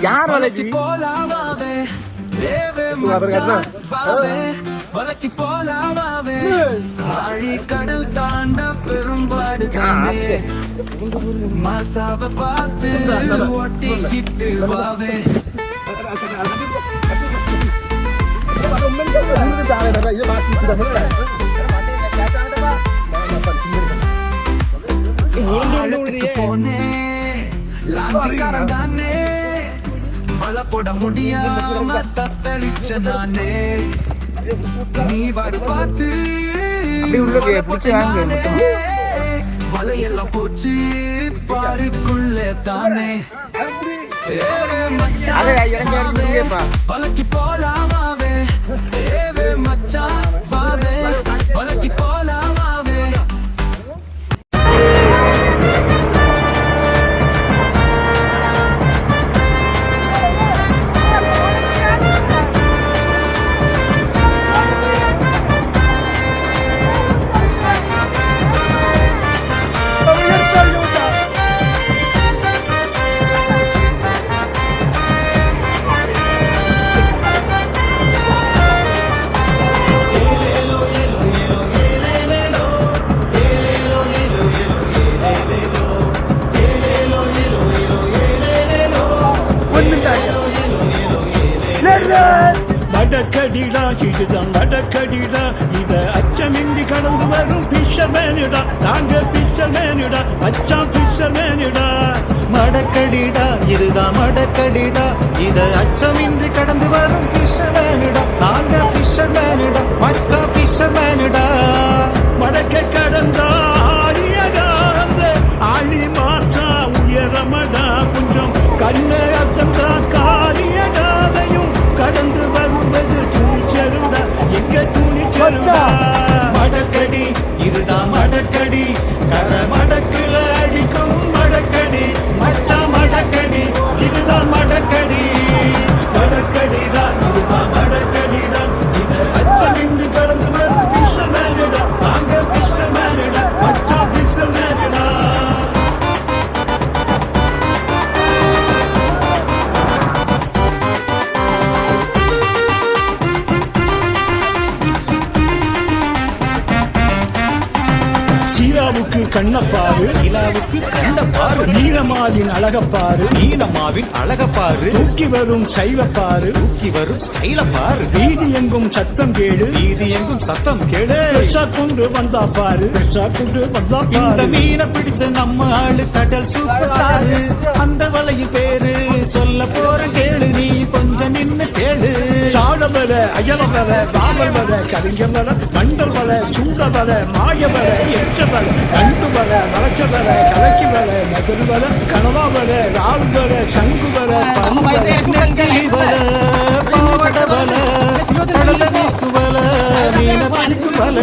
யார் வலக்கி வலக்கி? போலாம் ஆழி கடல் தாண்ட பெரும்பாடு தானே பார்த்து ஓட்டிக்கிட்டு வாவே போட முடியாம தத்தளிச்ச நானே நீ வரு பார்த்து வலையெல்லாம் போச்சு பாருக்குள்ள தானே ஏவே வடக்கடிடா இதுதான் நடக்கடிடா இத அச்சமின்றி கடந்து வரும் பிஷர் மேனுடா நாங்க பிஷர் பிஷர்மேனிடா மச்சான் பிஷர்மேனிடா மடக்கடிடா இதுதான் மடக்கடிடா இத அச்சமின்றி கடந்து வரும் பிஷர் மேனுடா ஃபிஷர்மேனிடா சீராவுக்கு கண்ணப்பாரு சீலாவுக்கு கண்ட பாரு நீளமாவின் அழகப்பாரு நீலம்மாவின் அழக பாரு தூக்கி வரும் சைவப்பாரு தூக்கி வரும் ஸ்டைல பாரு வீதி எங்கும் சத்தம் கேடு வீதி எங்கும் சத்தம் கேளு. பெருசா கொண்டு வந்தா பாரு. பெருசா கொண்டு வந்தா இந்த மீனை பிடிச்ச நம்ம ஆளு கடல் சூப்பர் ஸ்டார் அந்த வலையின் பேரு சொல்ல போற சாட வர அயல வர பாமல் வர கவிஞர் வர மண்டல் வர சூட வர மாய வர எச்ச வர கண்டு வர வளச்ச வர கலக்கி வர மதுரு வர கனவா வர ரால் வர சங்கு வர பண் வர நெத்திலி வல பாவட வல கடல வீசு வல மீன பணிக்கு வல